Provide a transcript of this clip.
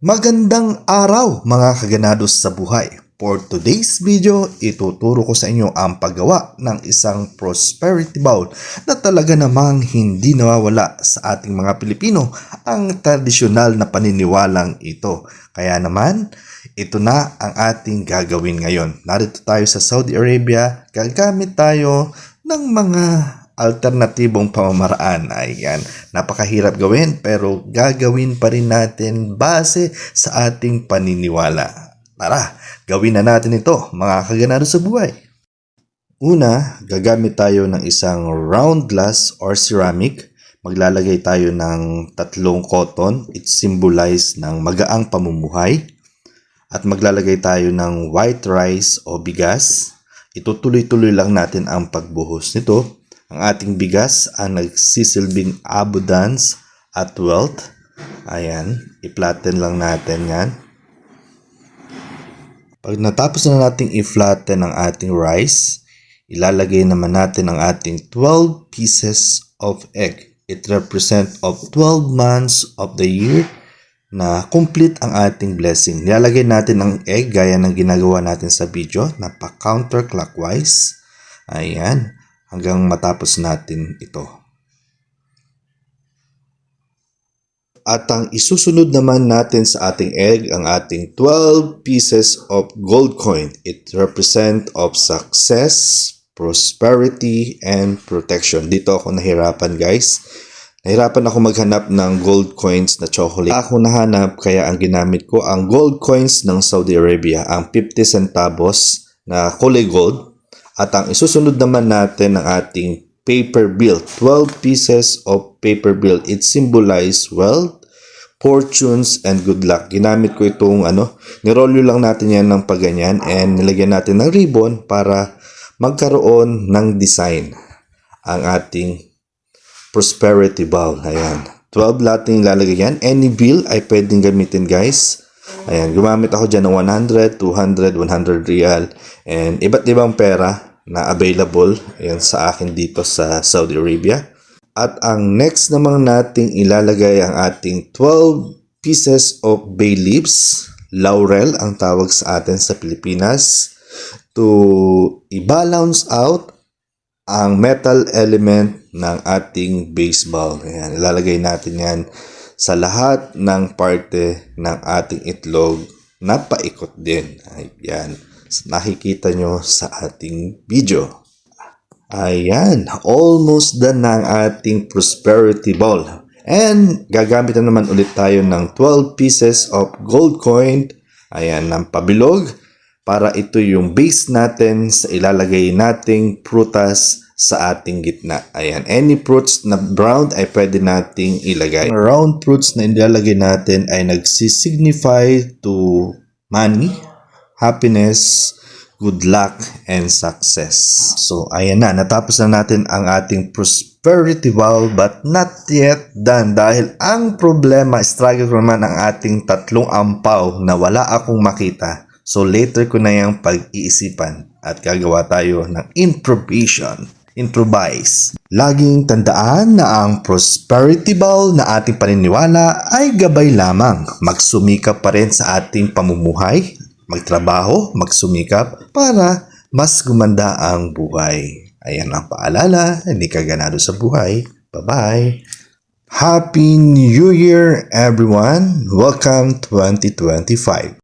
Magandang araw mga kaganados sa buhay. For today's video, ituturo ko sa inyo ang paggawa ng isang prosperity bowl na talaga namang hindi nawawala sa ating mga Pilipino ang tradisyonal na paniniwalang ito. Kaya naman, ito na ang ating gagawin ngayon. Narito tayo sa Saudi Arabia, gagamit tayo ng mga alternatibong pamamaraan. Ayan, napakahirap gawin pero gagawin pa rin natin base sa ating paniniwala. Tara, gawin na natin ito mga kaganado sa buhay. Una, gagamit tayo ng isang round glass or ceramic. Maglalagay tayo ng tatlong cotton. It symbolize ng magaang pamumuhay. At maglalagay tayo ng white rice o bigas. Itutuloy-tuloy lang natin ang pagbuhos nito. Ang ating bigas ang nagsisilbing abundance at wealth. Ayan, i-flatten lang natin yan. Pag natapos na nating i-flatten ang ating rice, ilalagay naman natin ang ating 12 pieces of egg. It represent of 12 months of the year na complete ang ating blessing. Nilalagay natin ang egg gaya ng ginagawa natin sa video na pa counterclockwise. Ayan, hanggang matapos natin ito. At ang isusunod naman natin sa ating egg ang ating 12 pieces of gold coin. It represent of success, prosperity, and protection. Dito ako nahirapan guys. Nahirapan ako maghanap ng gold coins na chocolate. Ako nahanap kaya ang ginamit ko ang gold coins ng Saudi Arabia. Ang 50 centavos na kulay gold. At ang isusunod naman natin ang ating paper bill. 12 pieces of paper bill. It symbolize wealth, fortunes, and good luck. Ginamit ko itong ano, nirolyo lang natin yan ng paganyan and nilagyan natin ng ribbon para magkaroon ng design ang ating prosperity bowl. Ayan. 12 lating ilalagay yan. Any bill ay pwedeng gamitin guys. Ayan, gumamit ako dyan ng 100, 200, 100 real, and iba't ibang pera na available ayan, sa akin dito sa Saudi Arabia. At ang next namang nating ilalagay ang ating 12 pieces of bay leaves, laurel ang tawag sa atin sa Pilipinas, to i-balance out ang metal element ng ating baseball. Ayan, ilalagay natin yan sa lahat ng parte ng ating itlog na paikot din. Ayan, nakikita nyo sa ating video. Ayan, almost done na ang ating prosperity ball. And gagamit na naman ulit tayo ng 12 pieces of gold coin. Ayan, ng pabilog para ito yung base natin sa ilalagay nating prutas sa ating gitna. Ayan, any fruits na brown ay pwede nating ilagay. Round fruits na ilalagay natin ay nagsisignify to money, happiness, good luck, and success. So, ayan na. Natapos na natin ang ating prosperity vow but not yet done dahil ang problema, struggle ko naman ang ating tatlong ampaw na wala akong makita. So, later ko na yung pag-iisipan at gagawa tayo ng improvisation. Improvise. Laging tandaan na ang prosperity ball na ating paniniwala ay gabay lamang. Magsumikap pa rin sa ating pamumuhay magtrabaho, magsumikap para mas gumanda ang buhay. Ayan ang paalala, hindi ka ganado sa buhay. Bye-bye! Happy New Year everyone! Welcome 2025!